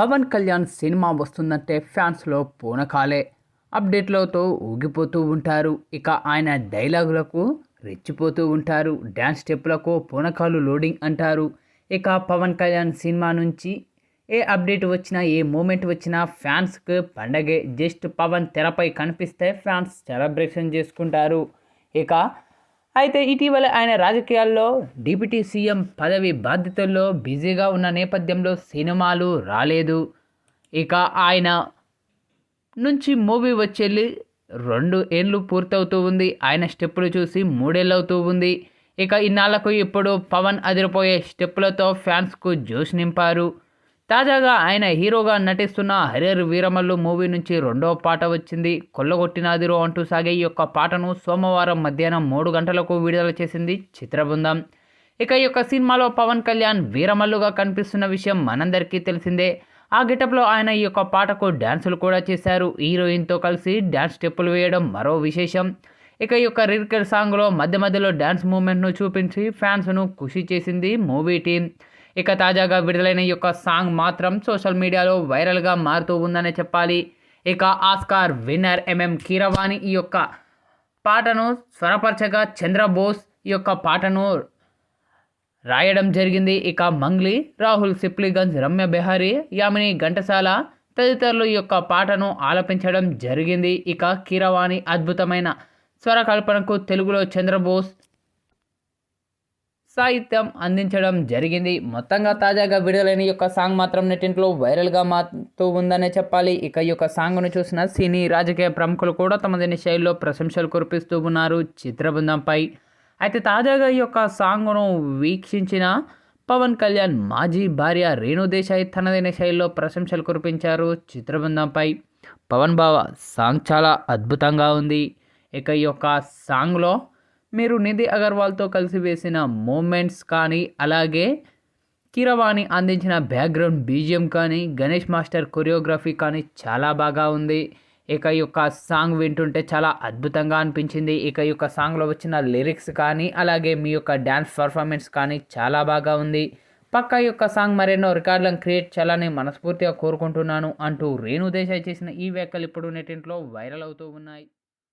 Pawan Kalyan cinema వస్తుందంటే ఫ్యాన్స్లో పూనకాలే. అప్డేట్లతో ఊగిపోతూ ఉంటారు. ఇక ఆయన డైలాగులకు రెచ్చిపోతూ ఉంటారు. డ్యాన్స్ స్టెప్లకు పూనకాలు లోడింగ్ అంటారు. ఇక పవన్ కళ్యాణ్ సినిమా నుంచి ఏ అప్డేట్ వచ్చినా ఏ మూమెంట్ వచ్చినా ఫ్యాన్స్కి పండగే. జస్ట్ పవన్ తెరపై కనిపిస్తే ఫ్యాన్స్ సెలబ్రేషన్ చేసుకుంటారు. ఇక అయితే ఇటీవల ఆయన రాజకీయాల్లో డిప్యూటీ సీఎం పదవి బాధ్యతల్లో బిజీగా ఉన్న నేపథ్యంలో సినిమాలు రాలేదు. ఇక ఆయన నుంచి మూవీ వచ్చేళ్ళి రెండు ఏళ్ళు పూర్తవుతూ ఉంది. ఆయన స్టెప్పులు చూసి మూడేళ్ళు అవుతూ ఉంది. ఇక ఇన్నాళ్ళకు ఇప్పుడు పవన్ అదిరిపోయే స్టెప్పులతో ఫ్యాన్స్కు జోష్ నింపారు. తాజాగా ఆయన హీరోగా నటిస్తున్న హరిహర్ వీరమల్లు మూవీ నుంచి రెండో పాట వచ్చింది. కొల్లగొట్టినాదిరో అంటూ సాగే ఈ యొక్క పాటను సోమవారం మధ్యాహ్నం మూడు గంటలకు విడుదల చేసింది చిత్రబృందం. ఇక ఈ యొక్క సినిమాలో పవన్ కళ్యాణ్ వీరమల్లుగా కనిపిస్తున్న విషయం మనందరికీ తెలిసిందే. ఆ గెటప్లో ఆయన ఈ యొక్క పాటకు డ్యాన్సులు కూడా చేశారు. హీరోయిన్తో కలిసి డ్యాన్స్ స్టెప్పులు వేయడం మరో విశేషం. ఇక ఈ యొక్క రిరికల్ సాంగ్లో మధ్య మధ్యలో డ్యాన్స్ మూమెంట్ను చూపించి ఫ్యాన్స్ను ఖుషి చేసింది మూవీ టీం. ఇక తాజాగా విడుదలైన ఈ యొక్క సాంగ్ మాత్రం సోషల్ మీడియాలో వైరల్గా మారుతూ ఉందనే చెప్పాలి. ఇక ఆస్కార్ విన్నర్ ఎంఎం కీరవాణి ఈ యొక్క పాటను స్వరపరచగా చంద్రబోస్ ఈ యొక్క పాటను రాయడం జరిగింది. ఇక మంగ్లీ రాహుల్ సిప్లిగంజ్ రమ్య బెహారీ యామిని ఘంటసాల తదితరులు ఈ యొక్క పాటను ఆలపించడం జరిగింది. ఇక కీరవాణి అద్భుతమైన స్వరకల్పనకు తెలుగులో చంద్రబోస్ సాహిత్యం అందించడం జరిగింది. మొత్తంగా తాజాగా విడుదలైన ఈ యొక్క సాంగ్ మాత్రం నెట్టింట్లో వైరల్గా మారుతూ ఉందనే చెప్పాలి. ఇక ఈ యొక్క సాంగ్ను చూసిన సినీ రాజకీయ ప్రముఖులు కూడా తమ దీని శైలిలో ప్రశంసలు కురిపిస్తూ ఉన్నారు చిత్రబృందంపై. అయితే తాజాగా ఈ యొక్క సాంగ్ను వీక్షించిన పవన్ కళ్యాణ్ మాజీ భార్య రేణు దేశాయ్ తనదైన శైలిలో ప్రశంసలు కురిపించారు చిత్రబృందంపై. పవన్ బావ సాంగ్ చాలా అద్భుతంగా ఉంది. ఇక ఈ యొక్క సాంగ్లో మీరు నిధి అగర్వాల్తో కలిసి వేసిన మూమెంట్స్ కానీ అలాగే కీరవాణి అందించిన బ్యాక్గ్రౌండ్ బీజిఎం కానీ గణేష్ మాస్టర్ కొరియోగ్రఫీ కానీ చాలా బాగా ఉంది. ఇక యొక్క సాంగ్ వింటుంటే చాలా అద్భుతంగా అనిపించింది. ఇక యొక్క సాంగ్లో వచ్చిన లిరిక్స్ కానీ అలాగే మీ యొక్క డ్యాన్స్ పర్ఫార్మెన్స్ కానీ చాలా బాగా ఉంది. పక్క యొక్క సాంగ్ మరెన్నో రికార్డులను క్రియేట్ చేయాలని మనస్ఫూర్తిగా కోరుకుంటున్నాను అంటూ రేణు దేశాయ్ చేసిన ఈ వ్యాఖ్యలు ఇప్పుడు నెట్టింట్లో వైరల్ అవుతూ ఉన్నాయి.